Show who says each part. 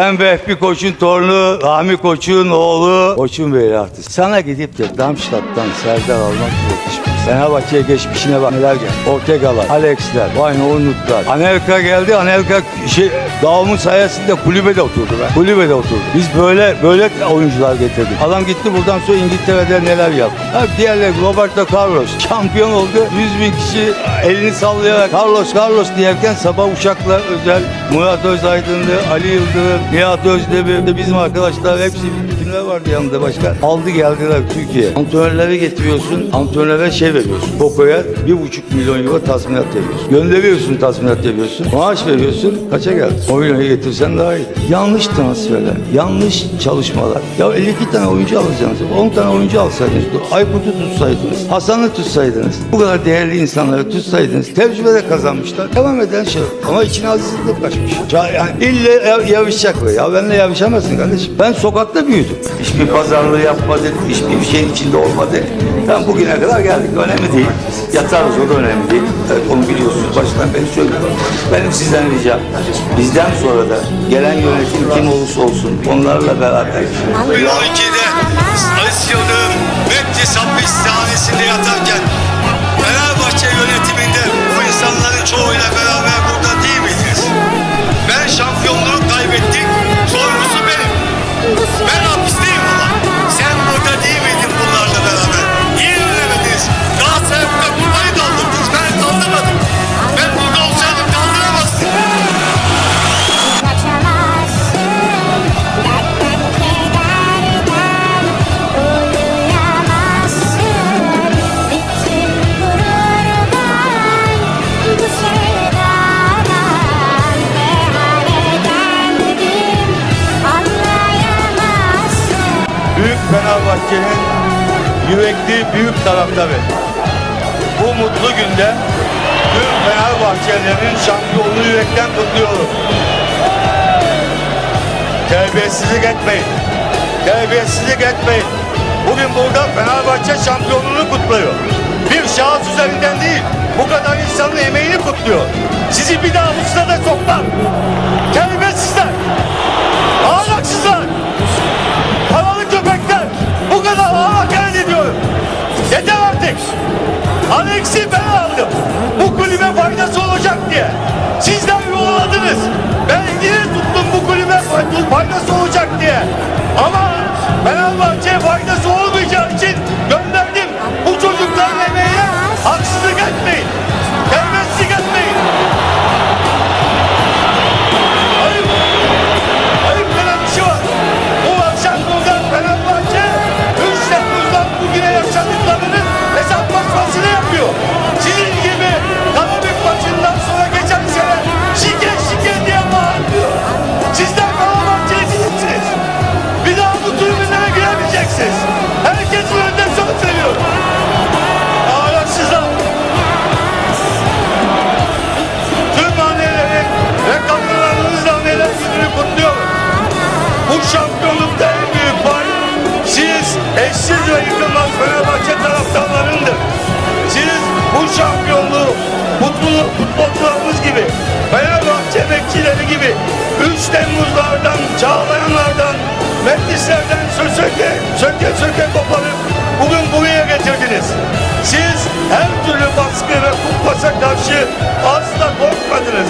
Speaker 1: Ben Vehbi Koç'un torunu, Rahmi Koç'un oğlu, Koç'un veliahtı. Sana gidip de Darmstadt'tan Serdar almak yakışmaz. Fenerbahçe'ye geçmişine bak neler geldi. Ortegalar, Alex'ler, Wayne Anelka geldi, Anelka şey, dağımın sayesinde kulübede oturdu be. Kulübede oturdu. Biz böyle böyle oyuncular getirdik. Adam gitti buradan sonra İngiltere'de neler yaptı. Ha, diğerleri Roberto Carlos şampiyon oldu. 100 bin kişi elini sallayarak Carlos Carlos diyerken sabah uçakla özel Murat Özaydın'dı, Ali Yıldırım, Nihat Özdemir, de bizim arkadaşlar hepsi kimler vardı yanında başka? Aldı geldiler Türkiye. Antrenörleri getiriyorsun, antrenöre şey veriyorsun. Koko'ya bir buçuk milyon euro tazminat veriyorsun. Gönderiyorsun tazminat veriyorsun. Maaş veriyorsun. Kaça geldi? 10 milyonu getirsen daha iyi. Yanlış transferler, yanlış çalışmalar. Ya 52 tane oyuncu alacaksınız. 10 tane oyuncu alsaydınız. Aykut'u tutsaydınız. Hasan'ı tutsaydınız. Bu kadar değerli insanları tutsaydınız. Tecrübe de kazanmışlar. Devam eden şey. Ama içine azizlik kaçmış. Ya, yani ille ya- yarışacak be. Ya benimle yarışamazsın kardeşim. Ben sokakta büyüdüm. Hiçbir pazarlığı yapmadık. Hiçbir şeyin içinde olmadık. Ben bugüne kadar geldik. Önemli değil. Yatarız o da önemli değil. Evet, onu biliyorsunuz. Baştan beri söylüyorum. Benim sizden ricam. Bizden sonra da gelen yönetim kim olursa olsun onlarla beraber
Speaker 2: 2012'de Aziz Yıldırım Metris hapishanesinde
Speaker 1: Fenerbahçe'nin yürekli büyük taraftarı. Bu mutlu günde tüm Fenerbahçelilerin şampiyonluğu yürekten kutluyorum. Terbiyesizlik etmeyin. Terbiyesizlik etmeyin. Bugün burada Fenerbahçe şampiyonluğunu kutluyor. Bir şahıs üzerinden değil, bu kadar insanın emeğini kutluyor. Sizi bir daha bu sırada sokmam. Terbiyesizler. Şampiyonluğu mutluluk futbolcularımız gibi Fenerbahçe bekçileri gibi 3 Temmuzlardan, Çağlayanlardan, Metlislerden söke söke söke koparıp bugün buraya getirdiniz. Siz her türlü baskı ve kumpasa karşı asla korkmadınız